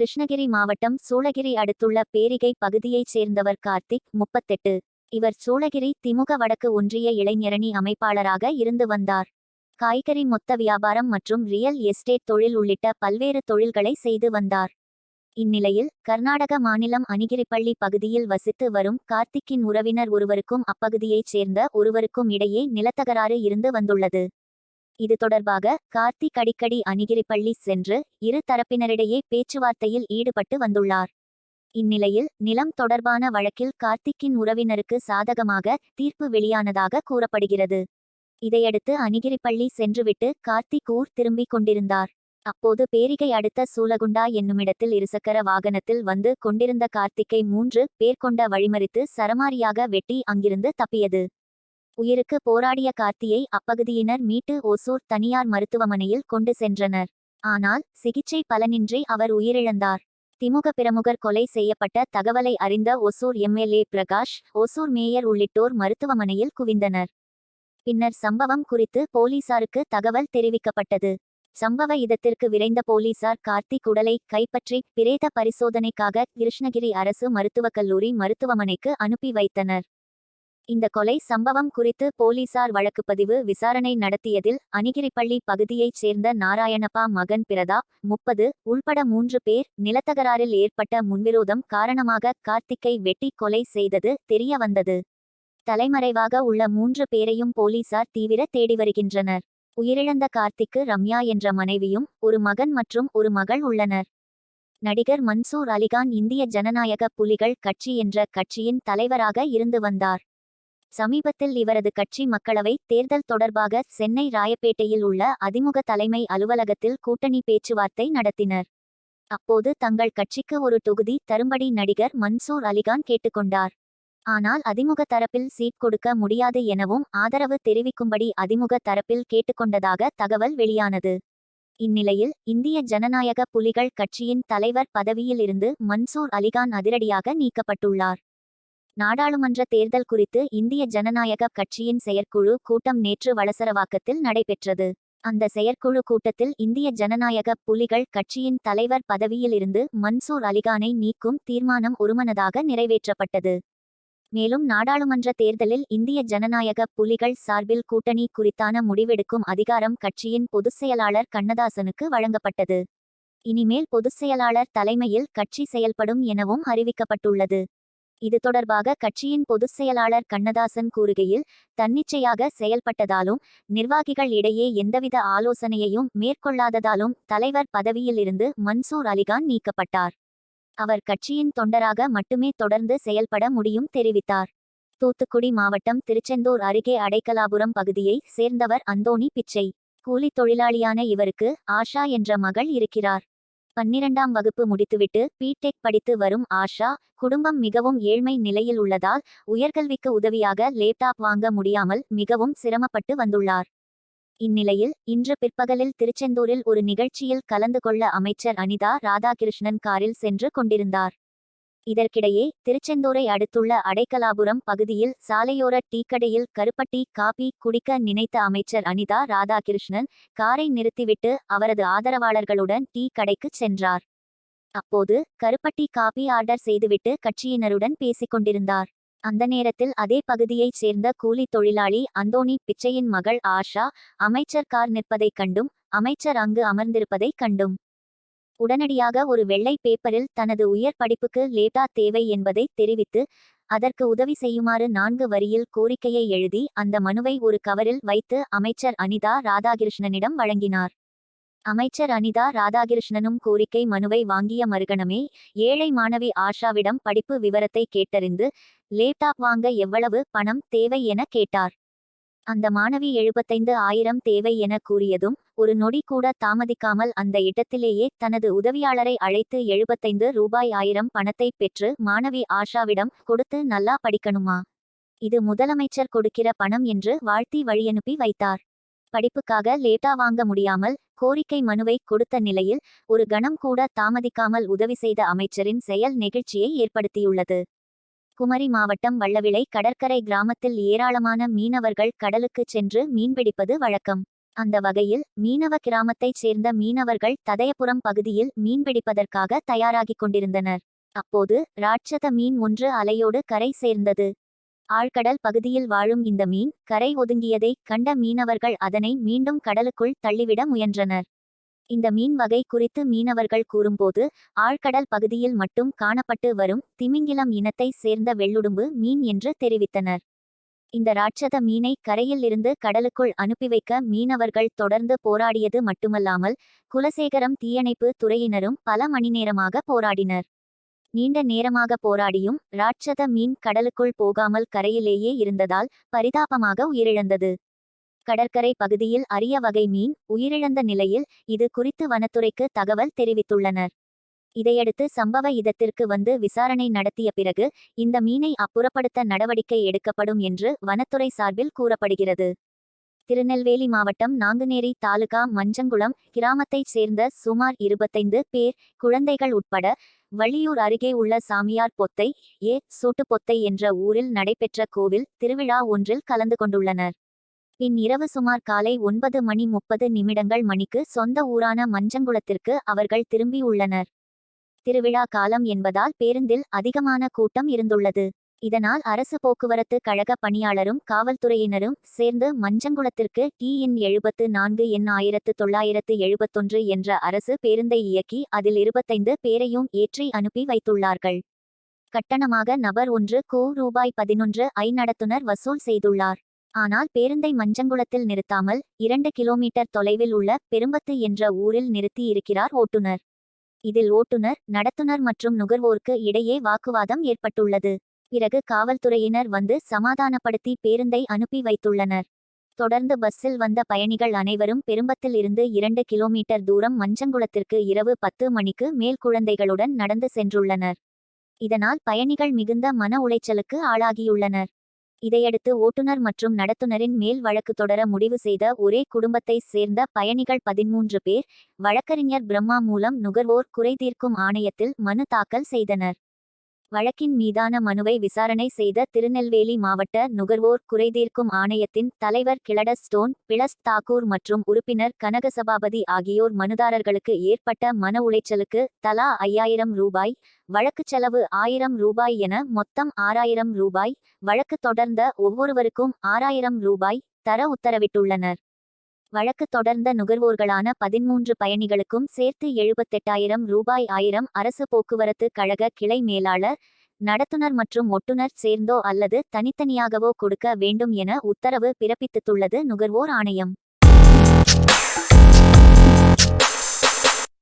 கிருஷ்ணகிரி மாவட்டம் சூளகிரி அடுத்துள்ள பேரிகை பகுதியைச் சேர்ந்தவர் கார்த்திக் முப்பத்தெட்டு. இவர் சூளகிரி திமுக வடக்கு ஒன்றிய இளைஞரணி அமைப்பாளராக இருந்து வந்தார். காய்கறி மொத்த வியாபாரம் மற்றும் ரியல் எஸ்டேட் தொழில் உள்ளிட்ட பல்வேறு தொழில்களை செய்து வந்தார். இந்நிலையில் கர்நாடக மாநிலம் அணிகிரிப்பள்ளி பகுதியில் வசித்து வரும் கார்த்திக்கின் உறவினர் ஒருவருக்கும் அப்பகுதியைச் சேர்ந்த ஒருவருக்கும் இடையே நிலத்தகராறு இருந்து வந்துள்ளது. இது தொடர்பாக கார்த்திக் அடிக்கடி அணிகிரிப்பள்ளி சென்று இரு தரப்பினரிடையே பேச்சுவார்த்தையில் ஈடுபட்டு வந்துள்ளார். இந்நிலையில் நிலம் தொடர்பான வழக்கில் கார்த்திக்கின் உறவினருக்கு சாதகமாக தீர்ப்பு வெளியானதாக கூறப்படுகிறது. இதையடுத்து அணிகிரிப்பள்ளி சென்றுவிட்டு கார்த்திக் ஊர் திரும்பிக் கொண்டிருந்தார். அப்போது பேரிகை அடுத்த சூலகுண்டா என்னுமிடத்தில் இருசக்கர வாகனத்தில் வந்து கொண்டிருந்த கார்த்திக்கை மூன்று பேர் கொண்ட வழிமறித்து சரமாரியாக வெட்டி அங்கிருந்து தப்பியது. உயிருக்கு போராடிய கார்த்தியை அப்பகுதியினர் மீட்டு ஓசூர் தனியார் மருத்துவமனையில் கொண்டு சென்றனர். ஆனால் சிகிச்சை பலனின்றி அவர் உயிரிழந்தார். திமுக பிரமுகர் கொலை செய்யப்பட்ட தகவலை அறிந்த ஒசூர் எம்எல்ஏ பிரகாஷ் ஒசூர் மேயர் உள்ளிட்டோர் மருத்துவமனையில் குவிந்தனர். பின்னர் சம்பவம் குறித்து போலீசாருக்கு தகவல் தெரிவிக்கப்பட்டது. சம்பவ இடத்திற்கு விரைந்த போலீசார் கார்த்திக் உடலை கைப்பற்றி பிரேத பரிசோதனைக்காக கிருஷ்ணகிரி அரசு மருத்துவக் கல்லூரி மருத்துவமனைக்கு அனுப்பி வைத்தனர். இந்த கொலை சம்பவம் குறித்து போலீசார் வழக்குப்பதிவு விசாரணை நடத்தியதில் அணிகிரிப்பள்ளி பகுதியைச் சேர்ந்த நாராயணப்பா மகன் பிரதாப் முப்பது உள்பட மூன்று பேர் நிலத்தகராறில் ஏற்பட்ட முன்விரோதம் காரணமாக கார்த்திக்கை வெட்டி கொலை செய்தது தெரிய வந்தது தலைமறைவாக உள்ள மூன்று பேரையும் போலீசார் தீவிர தேடி வருகின்றனர். உயிரிழந்த கார்த்திக்கு ரம்யா என்ற மனைவியும் ஒரு மகன் மற்றும் ஒரு மகள் உள்ளனர். நடிகர் மன்சூர் அலிகான் இந்திய ஜனநாயக புலிகள் கட்சி என்ற கட்சியின் தலைவராக இருந்து வந்தார். சமீபத்தில் இவரது கட்சி மக்களவை தேர்தல் தொடர்பாக சென்னை ராயப்பேட்டையில் உள்ள அதிமுக தலைமை அலுவலகத்தில் கூட்டணி பேச்சுவார்த்தை நடத்தினர். அப்போது தங்கள் கட்சிக்கு ஒரு தொகுதி தரும்படி நடிகர் மன்சூர் அலிகான் கேட்டுக்கொண்டார். ஆனால் அதிமுக தரப்பில் சீட் கொடுக்க முடியாது எனவும் ஆதரவு தெரிவிக்கும்படி அதிமுக தரப்பில் கேட்டுக்கொண்டதாக தகவல் வெளியானது. இந்நிலையில் இந்திய ஜனநாயக புலிகள் கட்சியின் தலைவர் பதவியிலிருந்து மன்சூர் அலிகான் அதிரடியாக நீக்கப்பட்டுள்ளார். நாடாளுமன்ற தேர்தல் குறித்து இந்திய ஜனநாயக கட்சியின் செயற்குழு கூட்டம் நேற்று வளசரவாக்கத்தில் நடைபெற்றது. அந்த செயற்குழு கூட்டத்தில் இந்திய ஜனநாயக புலிகள் கட்சியின் தலைவர் பதவியிலிருந்து மன்சூர் அலிகானை நீக்கும் தீர்மானம் ஒருமனதாக நிறைவேற்றப்பட்டது. மேலும் நாடாளுமன்ற தேர்தலில் இந்திய ஜனநாயக புலிகள் சார்பில் கூட்டணி குறித்தான முடிவெடுக்கும் அதிகாரம் கட்சியின் பொதுச் செயலாளர் கண்ணதாசனுக்கு வழங்கப்பட்டது. இனிமேல் பொதுச் செயலாளர் தலைமையில் கட்சி செயல்படும் எனவும் அறிவிக்கப்பட்டுள்ளது. இது தொடர்பாக கட்சியின் பொதுச் செயலாளர் கண்ணதாசன் கூறுகையில் தன்னிச்சையாக செயல்பட்டதாலும் நிர்வாகிகள் இடையே எந்தவித ஆலோசனையையும் மேற்கொள்ளாததாலும் தலைவர் பதவியிலிருந்து மன்சூர் அலிகான் நீக்கப்பட்டார். அவர் கட்சியின் தொண்டராக மட்டுமே தொடர்ந்து செயல்பட முடியும் தெரிவித்தார். தூத்துக்குடி மாவட்டம் திருச்செந்தூர் அருகே அடைக்கலாபுரம் பகுதியை சேர்ந்தவர் அந்தோணி பிச்சை. கூலித் தொழிலாளியான இவருக்கு ஆஷா என்ற மகள் இருக்கிறார். பன்னிரண்டாம் வகுப்பு முடித்துவிட்டு பிடெக் படித்து வரும் ஆஷா குடும்பம் மிகவும் ஏழ்மை நிலையில் உள்ளதால் உயர்கல்விக்கு உதவியாக லேப்டாப் வாங்க முடியாமல் மிகவும் சிரமப்பட்டு வந்துள்ளார். இந்நிலையில் இன்று பிற்பகலில் திருச்செந்தூரில் ஒரு நிகழ்ச்சியில் கலந்து கொள்ள அமைச்சர் அனிதா ராதாகிருஷ்ணன் காரில் சென்று கொண்டிருந்தார். இதற்கிடையே திருச்செந்தூரை அடுத்துள்ள அடைக்கலாபுரம் பகுதியில் சாலையோர டீக்கடையில் கருப்பட்டி காபி குடிக்க நினைத்த அமைச்சர் அனிதா ராதாகிருஷ்ணன் காரை நிறுத்திவிட்டு அவரது ஆதரவாளர்களுடன் டீ கடைக்கு சென்றார். அப்போது கருப்பட்டி காபி ஆர்டர் செய்துவிட்டு கட்சியினருடன் பேசிக் கொண்டிருந்தார் அந்த நேரத்தில் அதே பகுதியைச் சேர்ந்த கூலி தொழிலாளி அந்தோணி பிச்சையின் மகள் ஆஷா அமைச்சர் கார் நிற்பதைக் கண்டும் அமைச்சர் அங்கு அமர்ந்திருப்பதைக் கண்டும். உடனடியாக ஒரு வெள்ளை பேப்பரில் தனது உயர் படிப்புக்கு லேட்டா தேவை என்பதை தெரிவித்து அதற்கு உதவி செய்யுமாறு நான்கு வரியில் கோரிக்கையை எழுதி அந்த மனுவை ஒரு கவரில் வைத்து அமைச்சர் அனிதா ராதாகிருஷ்ணனிடம் வழங்கினார். அமைச்சர் அனிதா ராதாகிருஷ்ணனும் கோரிக்கை மனுவை வாங்கிய மறுகணமே ஏழை மாணவி ஆஷாவிடம் படிப்பு விவரத்தை கேட்டறிந்து லேப்டாப் வாங்க எவ்வளவு பணம் தேவை என கேட்டார். அந்த மாணவி எழுபத்தைந்து ஆயிரம் தேவை என கூறியதும் ஒரு நொடி கூட தாமதிக்காமல் அந்த இடத்திலேயே தனது உதவியாளரை அழைத்து எழுபத்தைந்து ரூபாய் ஆயிரம் பணத்தை பெற்று மாணவி ஆஷாவிடம் கொடுத்து நல்லா படிக்கணுமா? இது முதலமைச்சர் கொடுக்கிற பணம் என்று வாழ்த்தி வழியனுப்பி வைத்தார். படிப்புக்காக லேட்டா வாங்க முடியாமல் கோரிக்கை மனுவை கொடுத்த நிலையில் ஒரு கணம் கூட தாமதிக்காமல் உதவி செய்த அமைச்சரின் செயல் நெகிழ்ச்சியை ஏற்படுத்தியுள்ளது. குமரி மாவட்டம் வள்ளவிளை கடற்கரை கிராமத்தில் ஏராளமான மீனவர்கள் கடலுக்குச் சென்று மீன்பிடிப்பது வழக்கம். அந்த வகையில் மீனவ கிராமத்தைச் சேர்ந்த மீனவர்கள் ததயபுரம் பகுதியில் மீன்பிடிப்பதற்காக தயாராகிக் கொண்டிருந்தனர். அப்போது ராட்சத மீன் ஒன்று அலையோடு கரை சேர்ந்தது. ஆழ்கடல் பகுதியில் வாழும் இந்த மீன் கரை ஒதுங்கியதைக் கண்ட மீனவர்கள் அதனை மீண்டும் கடலுக்குள் தள்ளிவிட முயன்றனர். இந்த மீன் வகை குறித்து மீனவர்கள் கூறும்போது ஆழ்கடல் பகுதியில் மட்டும் காணப்பட்டு வரும் திமிங்கிலம் இனத்தைச் சேர்ந்த வெள்ளுடும்பு மீன் என்று தெரிவித்தனர். இந்த ராட்சத மீனை கரையில் இருந்து கடலுக்குள் அனுப்பி வைக்க மீனவர்கள் தொடர்ந்து போராடியது மட்டுமல்லாமல் குலசேகரம் தீயணைப்பு துறையினரும் பல மணி நேரமாக போராடினர். நீண்ட நேரமாக போராடியும் ராட்சத மீன் கடலுக்குள் போகாமல் கரையிலேயே இருந்ததால் பரிதாபமாக உயிரிழந்தது. கடற்கரை பகுதியில் அரிய வகை மீன் உயிரிழந்த நிலையில் இது குறித்து வனத்துறைக்கு தகவல் தெரிவித்துள்ளனர். இதையடுத்து சம்பவ இடத்திற்கு வந்து விசாரணை நடத்திய பிறகு இந்த மீனை அப்புறப்படுத்த நடவடிக்கை எடுக்கப்படும் என்று வனத்துறை சார்பில் கூறப்படுகிறது. திருநெல்வேலி மாவட்டம் நாங்குநேரி தாலுகா மஞ்சங்குளம் கிராமத்தைச் சேர்ந்த சுமார் இருபத்தைந்து பேர் குழந்தைகள் உட்பட வள்ளியூர் அருகே உள்ள சாமியார் பொத்தை ஏ சூட்டுப்பொத்தை என்ற ஊரில் நடைபெற்ற கோவில் திருவிழா ஒன்றில் கலந்து கொண்டுள்ளனர். இந்நிரவு இரவு சுமார் காலை ஒன்பது மணி முப்பது நிமிடங்கள் மணிக்கு சொந்த ஊரான மஞ்சங்குளத்திற்கு அவர்கள் திரும்பியுள்ளனர் திருவிழா காலம் என்பதால் பேருந்தில் அதிகமான கூட்டம் இருந்துள்ளது. இதனால் அரசு போக்குவரத்து கழக பணியாளரும் காவல்துறையினரும் சேர்ந்து மஞ்சங்குளத்திற்கு டி எண் எழுபத்து நான்கு எண் ஆயிரத்து தொள்ளாயிரத்து எழுபத்தொன்று என்ற அரசு பேருந்தை இயக்கி அதில் இருபத்தைந்து பேரையும் ஏற்றி அனுப்பி வைத்துள்ளார்கள். கட்டணமாக நபர் ஒன்று கு ரூபாய் பதினொன்று ஐ நடத்துனர் வசூல் செய்துள்ளார். ஆனால் பேருந்தை மஞ்சங்குளத்தில் நிறுத்தாமல் இரண்டு கிலோமீட்டர் தொலைவில் உள்ள பெரும்பத்து என்ற ஊரில் நிறுத்தி இருக்கிறார் ஓட்டுநர். இதில் ஓட்டுநர் நடத்துனர் மற்றும் நுகர்வோருக்கு இடையே வாக்குவாதம் ஏற்பட்டுள்ளது. பிறகு காவல்துறையினர் வந்து சமாதானப்படுத்தி பேருந்தை அனுப்பி வைத்துள்ளனர். தொடர்ந்து பஸ்ஸில் வந்த பயணிகள் அனைவரும் பெரும்பத்தில் இருந்து இரண்டு கிலோமீட்டர் தூரம் மஞ்சங்குளத்திற்கு இரவு பத்து மணிக்கு மேல் குழந்தைகளுடன் நடந்து சென்றுள்ளனர். இதனால் பயணிகள் மிகுந்த மன உளைச்சலுக்கு ஆளாகியுள்ளனர். இதையடுத்து ஓட்டுநர் மற்றும் நடத்துனரின் மேல் வழக்கு தொடர முடிவு செய்த ஒரே குடும்பத்தைச் சேர்ந்த பயணிகள் பதிமூன்று பேர் வழக்கறிஞர் பிரம்மா மூலம் நுகர்வோர் குறைதீர்க்கும் ஆணையத்தில் மனு தாக்கல் செய்தனர். வழக்கின் மீதான மனுவை விசாரணை செய்த திருநெல்வேலி மாவட்ட நுகர்வோர் குறைதீர்க்கும் ஆணையத்தின் தலைவர் கிளட ஸ்டோன் பிளஸ் தாக்கூர் மற்றும் உறுப்பினர் கனகசபாபதி ஆகியோர் மனுதாரர்களுக்கு ஏற்பட்ட மன உளைச்சலுக்கு தலா ஐயாயிரம் ரூபாய் வழக்கு செலவு ஆயிரம் ரூபாய் என மொத்தம் ஆறாயிரம் ரூபாய் வழக்கு தொடர்ந்த ஒவ்வொருவருக்கும் ஆறாயிரம் ரூபாய் தர உத்தரவிட்டுள்ளனர். வழக்கு தொடர்ந்த நுகர்வோர்களான பதிமூன்று பயணிகளுக்கும் சேர்த்து எழுபத்தெட்டாயிரம் ரூபாய் ஆயிரம் அரசு போக்குவரத்து கழக கிளை மேலாளர் நடத்துனர் மற்றும் ஒட்டுநர் சேர்ந்தோ அல்லது தனித்தனியாகவோ கொடுக்க வேண்டும் என உத்தரவு பிறப்பித்துள்ளது நுகர்வோர் ஆணையம்.